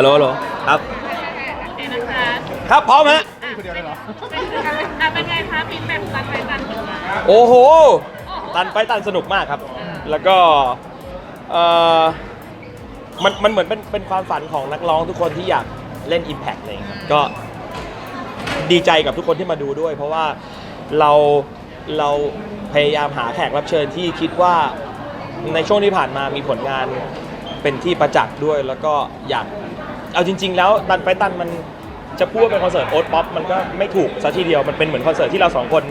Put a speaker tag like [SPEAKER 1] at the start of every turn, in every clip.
[SPEAKER 1] ฮัลโหลฮัลโหลครับ
[SPEAKER 2] โอเคนะคะ
[SPEAKER 1] ครับพร้อมฮะ
[SPEAKER 3] คนเดียวเลยเหรอ
[SPEAKER 2] อะเป็นไงคะฟีดแบ็กตันไปตันถึงมา
[SPEAKER 1] โอ้โห ตันไปตันสนุกมากครับ แล้วก็เออมันมันเหมือนเป็นเป็นความฝันของนักร้องทุกคนที่อยากเล่น Impact อะไรอย่างเลยครับก็ดีใจกับทุกคนที่มาดูด้วย เพราะว่าเราเราพยายามหาแขกรับเชิญที่คิดว่าในช่วงที่ผ่านมามีผลงานเป็นที่ประจักษ์ด้วย แล้วก็อยาก เอาจริง ๆ แล้วตันไปตันมันจะพูดว่าเป็นคอนเสิร์ตโอ๊ตป๊อปมันก็ไม่ถูกซะทีเดียวมันเป็นเหมือนคอนเสิร์ตที่เราสองคน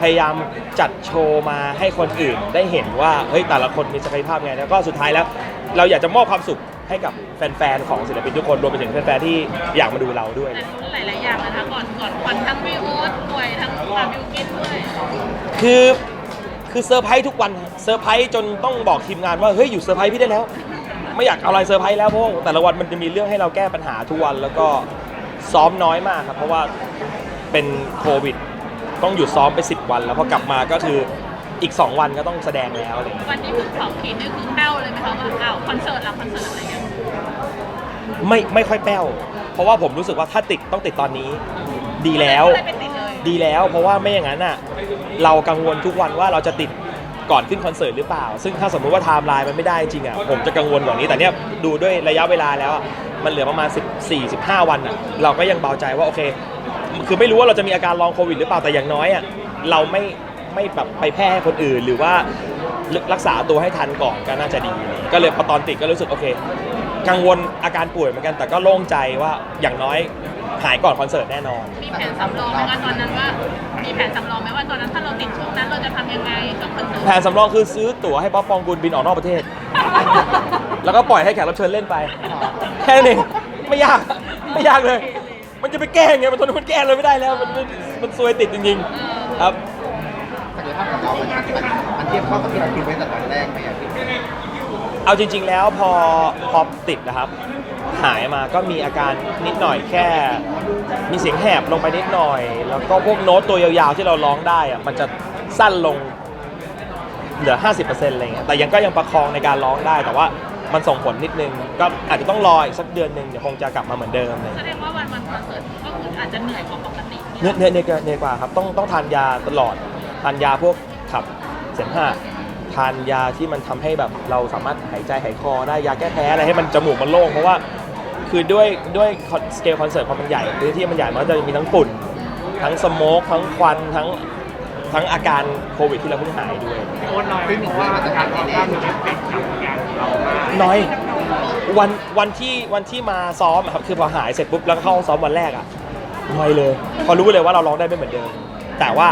[SPEAKER 1] พยายามจัดโชว์มาให้คนอื่นได้เห็นว่าเฮ้ยแต่ละคนมีศักยภาพไงแล้วก็สุดท้ายแล้ว เราอยากจะมอบความสุขให้กับแฟนๆของศิลปินทุกคนรวมไปถึงแฟนๆที่อยากมาดูเราด้วย
[SPEAKER 2] แต่รู้หลายๆอย่างนะคะก่อนก่อนควันทั้งวีโอ๊ตป่วยทั้งฟาบิวกินด้วย
[SPEAKER 1] คือคือเซอร์ไพรส์ทุกวันเซอร์ไพรส์จนต้องบอกทีมงานว่าเฮ้ยอยู่เซอร์ไพรส์พี่ได้แล้ว ไม่อยากเอาอะไรเซอร์ไพรส์แล้วเพราะว่าแต่ละวันมันจะมีเรื่องให้เราแก้ปัญหาทุกวัน แล้วก็ซ้อมน้อยมากครับเพราะว่าเป็นโควิด ต้องหยุดซ้อมไป 10 วัน แล้วพอกลับมาก็คืออีก 2 วันก็ต้องแสดงแล้วอะไรอย่างเงี้ย
[SPEAKER 2] วันนี้คือสองขีดนี่คือแป้วเลยไหมคะว่าอ้าวคอนเสิร์ตละคอนเสิร์ตอะไรเงี้ย
[SPEAKER 1] ไม่ไม่ค่อยแป้ว เพราะว่าผมรู้สึกว่าถ้าติดต้องติดตอนนี้ ดีแล้ว
[SPEAKER 2] ไม่ได้ไปติดเลย
[SPEAKER 1] ดีแล้วเพราะว่าไม่อย่างนั้นอะเรากังวลทุกวันว่าเราจะติด ก่อนขึ้นคอนเสิร์ตหรือเปล่า ซึ่งถ้าสมมุติว่าไทม์ไลน์มันไม่ได้จริงอะผมจะกังวลกว่านี้แต่เนี้ยดูด้วยระยะเวลาแล้วอะมันเหลือประมาณ 14 15 วันอะเราก็ยังเบาใจว่าโอเค คือไม่รู้ว่าเราจะมีอาการลองโควิดหรือเปล่าแต่อย่างน้อยอะเราไม่ไม่แบบไปแพร่ให้คนอื่น หรือว่ารักษาตัวให้ทันก่อนก็น่าจะดี ก็เลยพอตอนติดก็รู้สึกโอเค กังวลอาการป่วยเหมือนกันแต่ก็โล่งใจว่าอย่างน้อย หายก่อนคอนเสิร์ตแน่นอน
[SPEAKER 2] มีแผนสำรองไหมว่าตอนนั้นว่า มีแผนสำรองไหมว่าตอนนั้นถ้าเราติดช่วงนั้นเราจะทำยังไงช่วงคอนเสิร์ต
[SPEAKER 1] แผนสำรองคือซื้อตั๋วให้ป๊อปปองกุลบินออกนอกประเทศ แล้วก็ปล่อยให้แขกรับเชิญเล่นไป แค่นั้นเองไม่ยากไม่ยากเลย มันจะไปแก้ยังไงมันทนมันแก้เลยไม่ได้แล้ว มันมันมันซวยติดจริงๆ ครับ
[SPEAKER 3] ศักยภาพของเรามันมันมันเทียบเท่ากับที่เราคิดไว้แต่ตอนแรกไหมอะพี่
[SPEAKER 1] เอาจริง ๆ แล้วพอพอติดนะครับ หายมาก็มีอาการนิดหน่อยแค่ มีเสียงแหบลงไปนิดหน่อย แล้วก็พวกโน้ตตัวยาวๆที่เราร้องได้อะมันจะสั้นลงเหลือ 50%อะไรเงี้ยแต่ยังก็ยังประคองในการร้องได้แต่ว่ามันส่งผลนิดนึง ก็อาจจะต้องรออีกสักเดือนหนึ่งเดี๋ยวคงจะกลับมาเหมือนเดิมเลย
[SPEAKER 2] แสดงว่าวันวันคอนเสิร์ตก็คืออาจจะเหนื่อยกว่าปกติ
[SPEAKER 1] เนื้อเนื้อเนื้อเนื้อกว่าครับต้องต้องทานยาตลอดทานยาพวกขับเสมหะทานยาที่มันทำให้แบบเราสามารถหายใจหายคอได้ยาแก้แพ้อะไรให้มันจมูกมันโล่งเพราะว่า คือด้วยด้วยสเกลคอนเสิร์ตพอมันใหญ่พื้นที่มันใหญ่มันก็จะมีทั้งฝุ่นทั้งสโมกทั้งควันทั้งทั้งอาการโควิดที่เราเพิ่งหายด้วย
[SPEAKER 3] โอนน้อยเพราะว่ามาตรการออกมามันเอฟเฟกต์กับงานของเรามาก
[SPEAKER 1] น้อยวันวันที่วันที่มาซ้อมอะครับคือพอหายเสร็จปุ๊บแล้วก็เข้าห้องซ้อมวันแรกอะน้อยเลย พอรู้เลยว่าเราร้องได้ไม่เหมือนเดิม แต่ว่า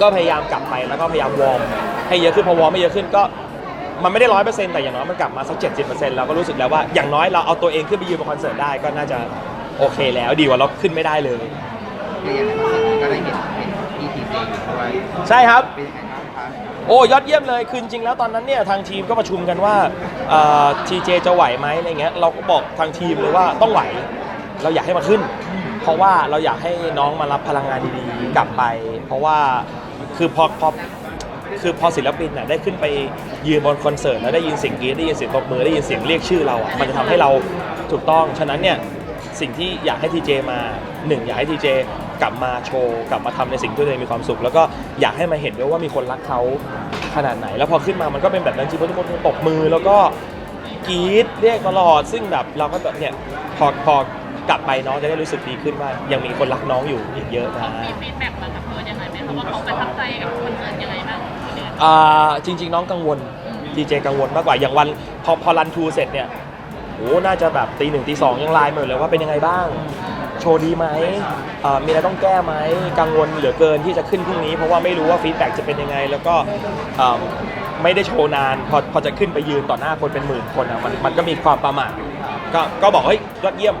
[SPEAKER 1] ก็พยายามกลับไปแล้วก็พยายามวอร์มให้เยอะขึ้นพอวอร์มไม่เยอะขึ้นก็ มันไม่ได้ร้อยเปอร์เซ็นต์แต่อย่างน้อยมันกลับมาสักเจ็ดสิบเปอร์เซ็นต์เราก็รู้สึกแล้วว่าอย่างน้อยเราเอาตัวเองขึ้นไปยืนบนคอนเสิร์ตได้ก็น่าจะโอเคแล้วดีกว่าเราขึ้นไม่ได้เลย
[SPEAKER 3] คืออย่างไรคอนเสิร์ตนี้ก็ได้เห็นเห็น ETC อยู่ด้วย
[SPEAKER 1] ใช่ครับ
[SPEAKER 3] เป็นยังไงบ้างคะ
[SPEAKER 1] โอ้ยอดเยี่ยมเลยคือจริงๆแล้วตอนนั้นเนี่ยทางทีมก็ประชุมกันว่าทีเจจะไหวไหมอะไรเงี้ยเราก็บอกทางทีมเลยว่าต้องไหว เราอยากให้มาขึ้น เพราะว่าเราอยากให้น้องมารับพลังงานดีๆกลับไป เพราะว่าคือพอพอ คือพอศิลปินน่ะได้ขึ้นไปยืนบนคอนเสิร์ตแล้วได้ยินเสียงกรี๊ดได้ยินเสียงตบมือได้ยินเสียงเรียกชื่อเราอะมันจะทำให้เราถูกต้องฉะนั้นเนี่ยสิ่งที่อยากให้ทีเจมาหนึ่งอยากให้ทีเจกลับมาโชว์กลับมาทำในสิ่งที่ตัวเองมีความสุข แล้วก็อยากให้มาเห็นด้วยว่ามีคนรักเขาขนาดไหน แล้วพอขึ้นมามันก็เป็นแบบนั้นจริงเพราะทุกคนตบมือแล้วก็ กรี๊ดเรียกตลอด ซึ่งแบบเราก็แบบเนี่ยพอพอกลับไปน้องจะได้รู้สึกดีขึ้นว่า ยังมีคนรักน้องอยู่อีกเยอะนะ
[SPEAKER 2] มีฟีดแบ็กมากับเพิร์ดยังไงไหมคะว่าเขาประทับใจกับเอ่า
[SPEAKER 1] จริง ๆ น้องกังวลดีเจกังวลมากกว่าอย่างวันพอพอรันทูเสร็จเนี่ยโอ้น่าจะแบบตีหนึ่งตีสองยังไลน์มาอยู่เลยว่าเป็นยังไงบ้าง โชว์ดีไหมเอ่อมีอะไรต้องแก้ไหมกังวลเหลือเกินที่จะขึ้นพรุ่งนี้ เพราะว่าไม่รู้ว่าฟีดแบ็กจะเป็นยังไง แล้วก็เอ่อไม่ได้โชว์นาน พอพอจะขึ้นไปยืนต่อหน้าคนเป็นหมื่นคนอะมันมันก็มีความประมาทก็ก็บอกเฮ้ยยอดเยี่ยม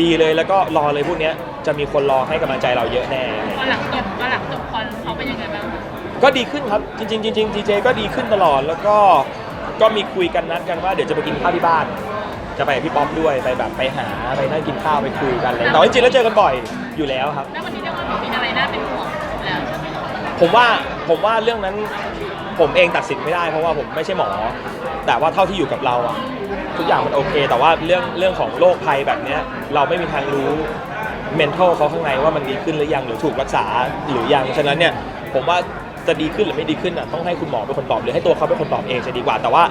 [SPEAKER 1] ดีเลยแล้วก็รอเลยพวกเนี้ยจะมีคนรอให้กำลังใจเราเยอะแน่
[SPEAKER 2] พอหลังจบก็หลังจบคอนเขาเป็นยังไงบ้าง
[SPEAKER 1] ก็ดีขึ้นครับจริงๆจริงๆทีเจก็ดีขึ้นตลอดแล้วก็ก็มีคุยกันนัดกันว่าเดี๋ยวจะไปกินข้าวที่บ้าน จะไปกับพี่ป๊อปด้วยไปแบบไปหาไปนั่งกินข้าวไปคุยกันอะไรแต่ว่าจริงๆแล้วเจอกันบ่อยอยู่แล้วครับ
[SPEAKER 2] แล้ววันนี้เรียกว่ามีอะไรน่าเป็นห่วงแล้วใช่ไหม
[SPEAKER 1] ผมว่าผมว่าเรื่องนั้นผมเองตัดสินไม่ได้เพราะว่าผมไม่ใช่หมอ แต่ว่าเท่าที่อยู่กับเราอะทุกอย่างมันโอเค แต่ว่าเรื่องเรื่องของโรคภัยแบบเนี้ยเราไม่มีทางรู้ mental เขาข้างในว่ามันดีขึ้นหรือยังหรือถูกรักษาหรือยังฉะนั้นเนี่ยผมว่า จะดีขึ้นหรือไม่ดีขึ้นอะต้องให้คุณหมอเป็นคนตอบหรือให้ตัวเขาเป็นคนตอบเองจะดีกว่า แต่ว่า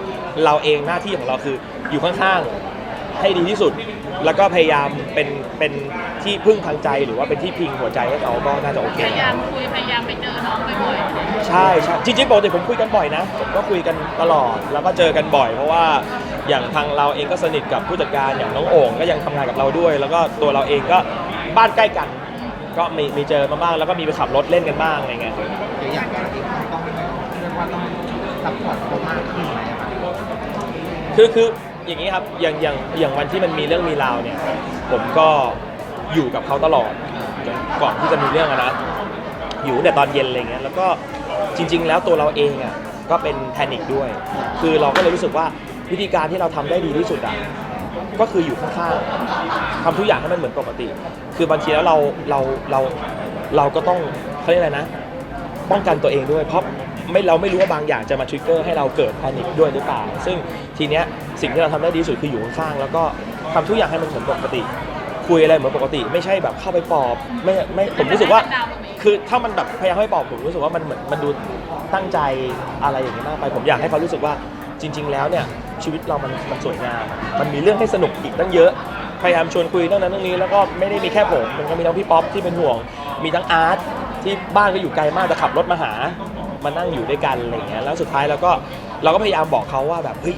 [SPEAKER 1] เราเองหน้าที่ของเราคืออยู่ข้างๆให้ดีที่สุด แล้วก็พยายามเป็นเป็นที่พึ่งทางใจหรือว่าเป็นที่พิงหัวใจให้เขาก็น่าจะโอเค
[SPEAKER 2] พยายามคุยพยายามไปเจอน้องบ่อยๆ
[SPEAKER 1] ใช่ใช่จริงๆปกติผมคุยกันบ่อยนะผมก็คุยกันตลอดแล้วก็เจอกันบ่อย เพราะว่าอย่างทางเราเองก็สนิทกับผู้จัดการอย่างน้องโอ่งก็ยังทำงานกับเราด้วย แล้วก็ตัวเราเองก็บ้านใกล้กัน ก็มีมีเจอมาบ้างแล้วก็มีไปขับรถเล่นกันบ้างอะไรเงี้ย
[SPEAKER 3] เดี๋ยวอย่างที่ต้องเรียกว่าต้อง ซัพพอร์ตเขามากขึ้นไหมครับ
[SPEAKER 1] คือคืออย่างนี้ครับอย่างอย่างอย่างวันที่มันมีเรื่องมีราวเนี่ย ผมก็อยู่กับเขาตลอดจนก่อนที่จะมีเรื่องอะนะอยู่แต่ตอนเย็นอะไรเงี้ยแล้วก็จริง ๆ แล้วตัวเราเองอะก็เป็นแพนิคด้วย คือเราก็เลยรู้สึกว่าวิธีการที่เราทำได้ดีที่สุดอะก็คืออยู่ข้างๆทำทุกอย่างให้มันเหมือนปกติ คือบางทีแล้วเราเราเราเราก็ต้องเขาเรียกอะไรนะ ป้องกันตัวเองด้วยเพราะ ไม่เราไม่รู้ว่าบางอย่างจะมาทริกเกอร์ให้เราเกิดแพนิคด้วยหรือเปล่า ซึ่งทีเนี้ยสิ่งที่เราทำได้ดีสุดคืออยู่ข้างๆแล้วก็ทำทุกอย่างให้มันเหมือนปกติ คุยอะไรเหมือนปกติ ไม่ใช่แบบเข้าไปปอบไม่ไม่ผมรู้สึกว่า คือถ้ามันแบบพยายามให้ปอบผมรู้สึกว่ามันเหมือนมันดูตั้งใจอะไรอย่างนี้มากไป ผมอยากให้เขารู้สึกว่าจริง ๆ แล้วเนี่ยชีวิตเรามันมันสวยงาม มันมีเรื่องให้สนุกอีกตั้งเยอะพยายามชวนคุยเรื่องนั้นเรื่องนี้แล้วก็ไม่ได้มีแค่ผมมันก็มีน้องพี่ป๊อปที่เป็นห่วง มีทั้งอาร์ตที่บ้านก็อยู่ไกลมากแต่ขับรถมาหา มานั่งอยู่ด้วยกันอะไรอย่างเงี้ยแล้วสุดท้ายเราก็เราก็พยายามบอกเขาว่าแบบเฮ้ย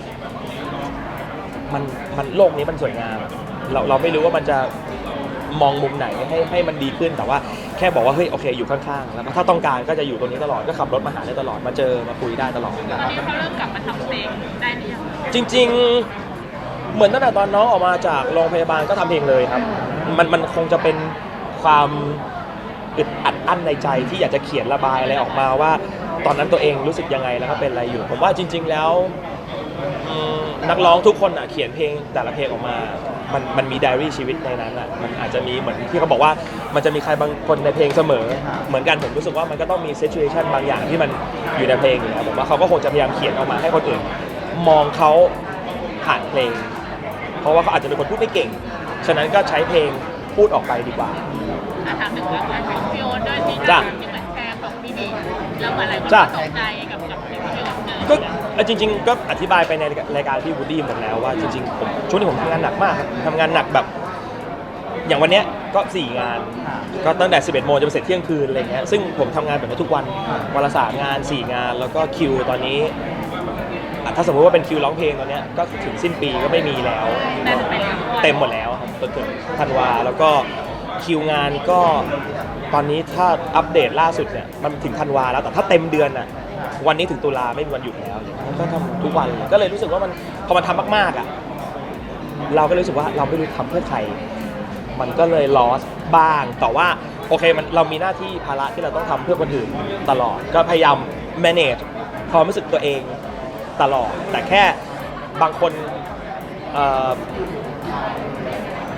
[SPEAKER 1] มันมันโลกนี้มันสวยงามเราเราไม่รู้ว่ามันจะมองมุมไหนให้ให้มันดีขึ้นแต่ว่าแค่บอกว่าเฮ้ยโอเคอยู่ข้างๆแล้วก็ถ้าต้องการก็จะอยู่ตรงนี้ตลอดก็ขับรถมาหาได้ตลอดมาเจอมาคุยได้ตลอด
[SPEAKER 2] ตอนนี้เขาเริ่มกลับมาทำเพลงได้หรือยัง
[SPEAKER 1] จริง ๆ เหมือนตั้งแต่ตอนน้องออกมาจากโรงพยาบาลก็ทำเพลงเลยครับ มันมันคงจะเป็นความอึดอัดอั้นในใจที่อยากจะเขียนระบายอะไรออกมาว่า ตอนนั้นตัวเองรู้สึกยังไงแล้วก็เป็นอะไรอยู่ ผมว่าจริง ๆแล้วอืมนักร้องทุกคนอะเขียนเพลงแต่ละเพลงออกมา มันมันมีไดอารี่ชีวิตในนั้นอะมันอาจจะมีเหมือนที่เขาบอกว่ามันจะมีใครบางคนในเพลงเสมอ เหมือนกันผมรู้สึกว่ามันก็ต้องมีซิทูเอชันบางอย่างที่มันอยู่ในเพลงอยู่แล้วผมว่าเขาก็คงจะพยายามเขียนออกมาให้คนอื่น มองเขาผ่านเพลง เพราะว่าเขาอาจจะเป็นคนพูดไม่เก่ง ฉะนั้นก็ใช้เพลงพูดออกไปดีกว่า
[SPEAKER 2] อะถามถึงเรื่องการเป็นพี่โอ๊ตด้วยที่
[SPEAKER 1] จ้ะ
[SPEAKER 2] ที่เหมื แล้วเหมือนอะไรก็
[SPEAKER 1] จ้ะ
[SPEAKER 2] ตกใจกับกับสิ่งที่พี่โอ๊ตเจอ
[SPEAKER 1] ก็เอ่อจริง ๆ ก็อธิบายไปในรายการพี่วูดดี้หมดแล้วว่าจริงๆผมช่วงนี้ผมทำงานหนักมากครับทำงานหนักแบบ อย่างวันเนี้ยก็ 4 งาน ก็ตั้งแต่ 11 โมงจะไปเสร็จเที่ยงคืนอะไรเงี้ยซึ่งผมทำงานแบบนี้ทุกวันวันละสามงาน 4 งาน แล้วก็คิวตอนนี้อะถ้าสมมติว่าเป็นคิวร้องเพลงตอนเนี้ยก็ถึงสิ้นปีก็ไม่มีแล้ว
[SPEAKER 2] น่าจะเป็นทุกวัน
[SPEAKER 1] เต็มหมดแล้วครับจนถึงธันวาแล้วก็ คิวงานก็ตอนนี้ถ้าอัปเดตล่าสุดเนี่ยมันถึงธันวาแล้วแต่ถ้าเต็มเดือนอะวันนี้ถึงตุลาไม่มีวันหยุดแล้วก็ทำทุกวันเลยก็เลยรู้สึกว่ามันพอมันทำมากๆอะเราก็รู้สึกว่าเราไม่รู้ทำเพื่อใคร มันก็เลยลอสบ้าง แต่ว่าโอเคมันเรามีหน้าที่ภาระที่เราต้องทำเพื่อคนอื่นตลอด ก็พยายาม manage ความรู้สึกตัวเองตลอด แต่แค่บางคนเอ่อ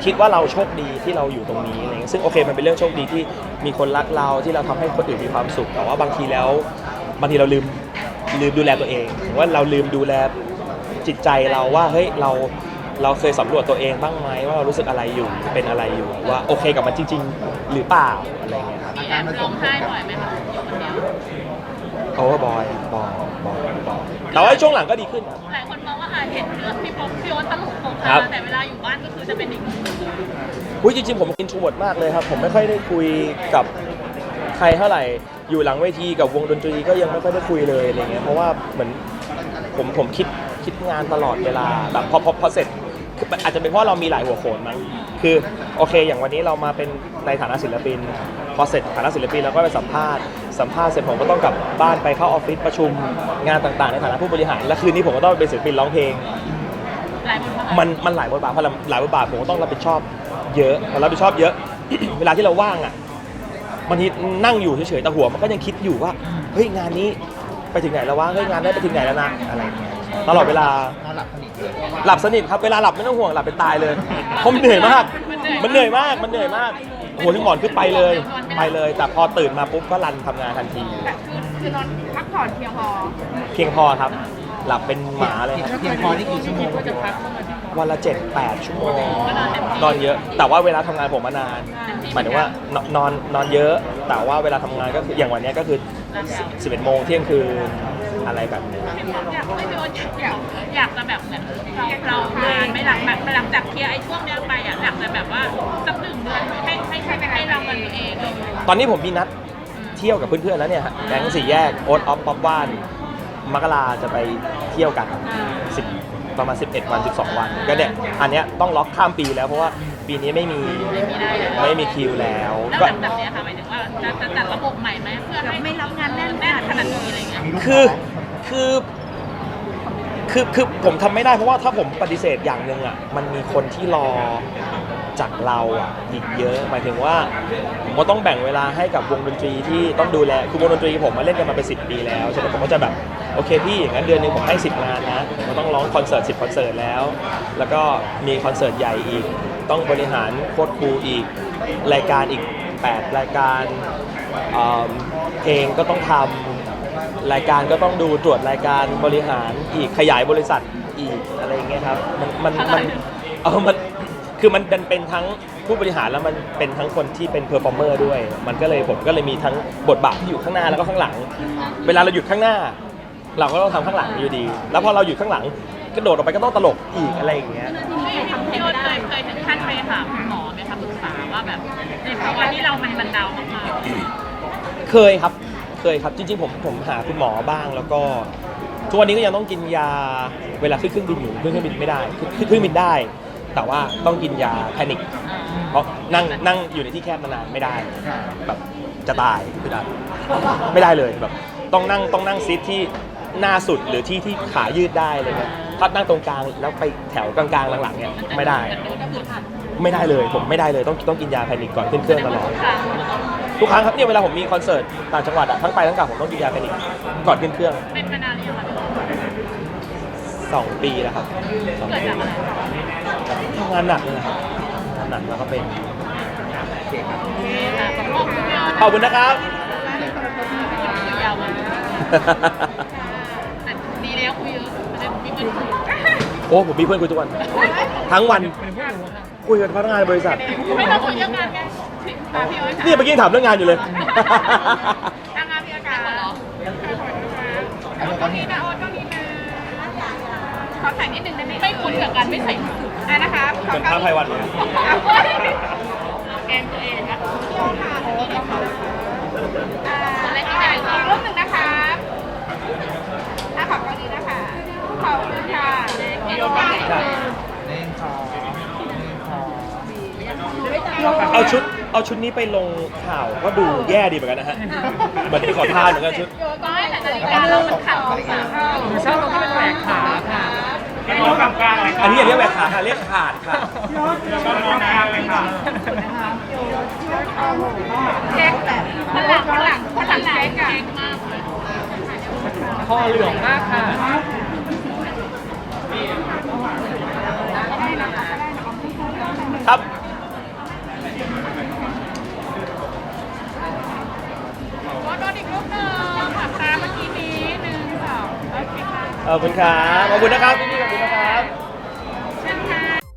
[SPEAKER 1] คิดว่าเราโชคดีที่เราอยู่ตรงนี้อะไรเงี้ยซึ่งโอเคมันเป็นเรื่องโชคดีที่มีคนรักเราที่เราทำให้คนอื่นมีความสุข แต่ว่าบางทีแล้วบางทีเราลืมลืมดูแลตัวเองหรือว่าเราลืมดูแลจิตใจเราว่าเฮ้ยเราเราเคยสำรวจตัวเองบ้างไหมว่าเรารู้สึกอะไรอยู่เป็นอะไรอยู่ว่าโอเคกับมันจริง ๆ หรือเปล่าอะไรเงี้ยครับ
[SPEAKER 2] มีแอบร้องไห้บ่อยไหมคะอยู่คนเดียว
[SPEAKER 1] โอ้บอยบอยบอยบอยแต่ว่าช่วงหลังก็ดีขึ้นนะ
[SPEAKER 2] หลายคน มองว่าอาจเห็นเรื่องพี่ป๊อปพี่โอ๊ตตลกโปก
[SPEAKER 1] ครั
[SPEAKER 2] ฮา
[SPEAKER 1] บ
[SPEAKER 2] แต่เวลาอยู่บ้านก็คือจะเป็นอีกมุมหนึ่ง
[SPEAKER 1] อุ้ยจริงๆผมอินโทรเวิร์ดมากเลยครับ ผมไม่ค่อยได้คุยกับใครเท่าไหร่ อยู่หลังเวทีกับวงดนตรีก็ยังไม่ค่อยได้คุยเลยอะไรเงี้ยเพราะว่าเหมือนผมผมคิดคิดงานตลอดเวลาแบบพอพอพอเสร็จคืออาจจะเป็นเพราะเรามีหลายหัวโขนมั้งคือโอเค อย่างวันนี้เรามาเป็นในฐานะศิลปิน พอเสร็จฐานะศิลปินเราก็ไปสัมภาษณ์ สัมภาษณ์เสร็จผมก็ต้องกลับบ้านไปเข้าออฟฟิศประชุมงานต่างๆ ในฐานะผู้บริหาร และคืนนี้ผมก็ต้องเป็นศิลปินร้องเพลง
[SPEAKER 2] หลายคนมอง
[SPEAKER 1] มันมันหลายบทบาทพอหลายบทบาทผมก็ต้องรับผิดชอบเยอะพอรับผิดชอบเยอะ เวลาที่เราว่างอะบางทีนั่งอยู่เฉยๆแต่หัวมันก็ยังคิดอยู่ว่าเฮ้ยงานนี้ไปถึงไหนแล้ววะเฮ้ยงานได้ไปถึงไหนแล้วนะอะไรอย่างเงี้ยตลอดเวลา
[SPEAKER 3] นอนหลับสนิทเลย
[SPEAKER 1] หลับสนิทครับเวลาหลับไม่ต้องห่วงหลับเป็นตายเลยเพราะมันเหนื่อยมาก มันเหนื่อยมากมันเหนื่อยมาก หัวที่หมอนคือไปเลย ไปเลย แต่พอตื่นมาปุ๊บก็รันทำงานทันที
[SPEAKER 2] แต่คือคือนอนพักผ่อนเพียงพอ
[SPEAKER 1] เพียงพอครับ หลับเป็นหมาเลยครับ
[SPEAKER 3] เพียงพอที่กี่ชั่วโมง
[SPEAKER 2] ก็จะพัก
[SPEAKER 1] วันละ7 8ชั่วโมง
[SPEAKER 2] ก็นอนเต็มที่
[SPEAKER 1] นอนเยอะ แต่ว่าเวลาทำงานผมมานาน หมายถึงว่านนอนนอนเยอะ แต่ว่าเวลาทำงานก็คืออย่างวันเนี้ยก็คือ 11โมงเที่ยงคืนอะไรแบบนี้
[SPEAKER 2] อยากไม่พี่โอ๊ตอยากอยากจะแบบเหมือนเราเรางานไม่หลังแบบหลังจากเคลียร์ไอ้ช่วงเนี้ย ตอ
[SPEAKER 1] นนี้ผมมีนัดเที่ยวกับเพื่อนๆแล้วเนี่ยฮะแก๊งสี่แยกโอ๊ตออฟป๊อปว่านมกราจะไปเที่ยวกันสิบประมาณ 11 วัน 12 วัน ก็เนี่ยอันเนี้ยต้องล็อกข้ามปีแล้วเพราะว่าปีนี้ไม่มี
[SPEAKER 2] ไม่มีได้เลย
[SPEAKER 1] ไม่มีคิวแล้ว
[SPEAKER 2] แล้ว
[SPEAKER 1] ก็
[SPEAKER 2] หลังจากเนี้ยค่ะหมายถึงว่าจะจะจัดระบบใหม่ไหมเพื่อให้ไม่รับงานแน่นแน่นขนาดนี้อะไรเงี้ย
[SPEAKER 3] มีลูก
[SPEAKER 1] คือ
[SPEAKER 3] น้อง
[SPEAKER 1] คือ คือคือผมทำไม่ได้เพราะว่าถ้าผมปฏิเสธอย่างหนึ่งอะมันมีคนที่รอจากเราอะอีกเยอะ หมายถึงว่าผมก็ต้องแบ่งเวลาให้กับวงดนตรีที่ต้องดูแลคือวงดนตรีผมมาเล่นกันมาเป็นสิปีแล้วใช่ไหมผมก็จะแบบโอเคพี่อย่างนั้นเดือนหนึงผมให้10งานนะผมต้องร้องคอนเสิร์ต10คอนเสิร์ตแล้ว แล้วก็มีคอนเสิร์ตใหญ่อีก ต้องบริหารโค้ดครูอีกรายการอีก 8 รายการเอิ่มเพลงก็ต้องทำ รายการก็ต้องดูตรวจรายการบริหารอีกขยายบริษัทอีกอะไรอย่างเงี้ยครับมันมันมันเออมันคือมันเป็นเป็นทั้งผู้บริหารแล้วมันเป็นทั้งคนที่เป็นเพอร์ฟอร์เมอร์ด้วย มันก็เลยผมก็เลยมีทั้งบทบาทที่อยู่ข้างหน้าแล้วก็ข้างหลัง เวลาเราหยุดข้างหน้า เราก็ต้องทำข้างหลังอยู่ดี แล้วพอเราหยุดข้างหลังกระโดดออกไปก็ต้องตลกอีกอะไรอย่างเงี้ย
[SPEAKER 2] พี่พี่โอ๊ตเคยเคยถึงขั้นไปหาคุณหมอไหมคะปรึกษาว่าแบบในภาวะที่เรามันมันดาวน์มาก
[SPEAKER 1] เคยครับเค ยครับ จริงๆ ผมผมหาคุณหมอบ้าง แล้วก็ทุกวันนี้ก็ยังต้องกินยาเวลาขึ้นเครื่องบินอยู่ขึ้นเครื่องบินไม่ได้ขึ้นขึ้นเครื่องบินได้ แต่ว่าต้องกินยาแพนิคเพราะนั่งนั่งอยู่ในที่แคบนานๆไม่ได้แบบจะตายไม่ได้ไม่ได้เลยแบบต้องนั่งต้องนั่งซีทที่หน้าสุดหรือที่ที่ขายืดได้อะไรเงี้ยถ้านั่งตรงกลางแล้วไปแถวกลางๆหลังๆเนี่ยไม่ได้ ไม่ได้เลยผมไม่ได้เลยต้องต้องกินยาแพนิคก่อนขึ้นเครื่องตลอด ทุกครั้งครับเนี่ยเวลาผมมีคอนเสิร์ตต่างจังหวัดอะทั้งไปทั้งกลับผมต้องกินยาแพนิคก่อนขึ้นเครื่อง
[SPEAKER 2] เป็นมานานหรือยังคะ
[SPEAKER 1] สองปีแล้วครับสอง
[SPEAKER 2] เกิด
[SPEAKER 1] ปี
[SPEAKER 2] จากอะไร
[SPEAKER 1] ทำงานหนักเลยนะครับทำงานหนักแล้วก็เป็น
[SPEAKER 3] โอเคครับ
[SPEAKER 2] ค่ะขอบคุณพี่โอ๊ต
[SPEAKER 1] ขอบคุณนะครับ
[SPEAKER 2] คุยยาวมากแต่ดีแล้วคุยเยอะจะได้มีเงินคุย
[SPEAKER 1] โอ้ผมมีเพื่อนคุยทุกวัน ทั้งวัน คุยกับพนักงานบริษัท
[SPEAKER 2] ไม่ต้องคุยเรื่องงานไง ค่ะพี่โอ๊ตค่ะ
[SPEAKER 1] นี่เมื่อกี้ถามเรื่องงานอยู่เลย
[SPEAKER 2] ทางงานพี่อากาศเหรอ
[SPEAKER 3] อันนี้ก็นี่
[SPEAKER 2] นะโอ๊ตก็นี้นะขอถ่ายนิดนึงได้ไหมไม่คุ้นกับการไม่ใส่อะนะคะ
[SPEAKER 1] เหมือนพระไพวันเลย
[SPEAKER 2] แกงตัวเองนะพี่โอ๊ตค่ะตรงนี้นะคะอ่าอะไรที่ไหนอีกรูปหนึ่งนะคะถ้าขอบคุณนี้นะคะขอบคุณค่ะเก่งมาก
[SPEAKER 3] เล่นคอเล่นคอ
[SPEAKER 1] เอาชุด เอาชุดนี้ไปลงข่าวก็ดูแย่ดีเหมือนกันนะฮะเหมือนไปขอทานเหมือนกันชุด
[SPEAKER 2] ก็ให้แต่นาฬิกาเรามันขาวค่ะ
[SPEAKER 4] ชอบตรงที่เป็นแหวกขาค่ะ
[SPEAKER 1] อันนี้อย่าเรียกแหวกขาค่ะเรียกขาดค่ะ
[SPEAKER 4] ชอบน้องกลางเลยค่ะ
[SPEAKER 2] เค้กแบบฝรั่งฝรั่งฝรั่งเค้กอะเค้กมากเลย
[SPEAKER 4] คอเหลืองมากค่ะ
[SPEAKER 1] ครับ ขอบคุณครับ ขอบคุณนะครับ